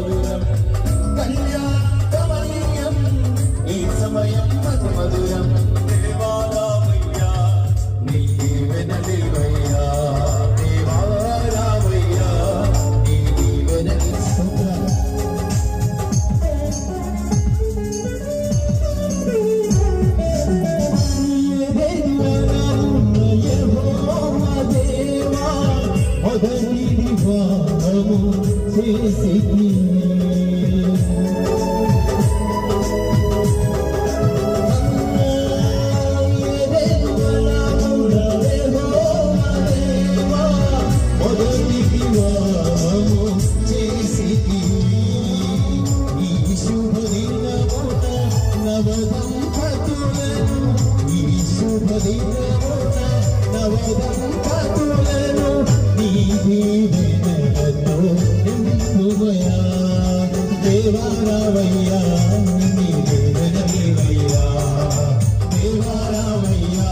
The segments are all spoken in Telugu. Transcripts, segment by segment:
మధురం కళ్యాణమనీయం నవదంపతులను ఈ శుభదినమున నవదంపతులను నింపుమయా దేవారావయ్యా నీ దీవెన నీవయ్యా దేవారావయ్యా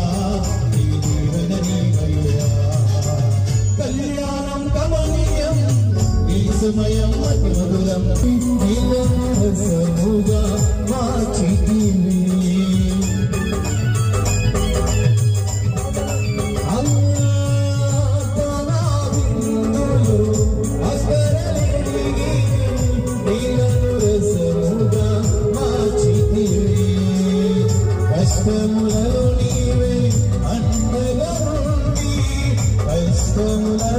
నీ దీవెన కళ్యాణం కమనీయం సమయం అతి మధురం నీలసముగా కష్టంలో నీవే అండగా ఉండి కష్టంలో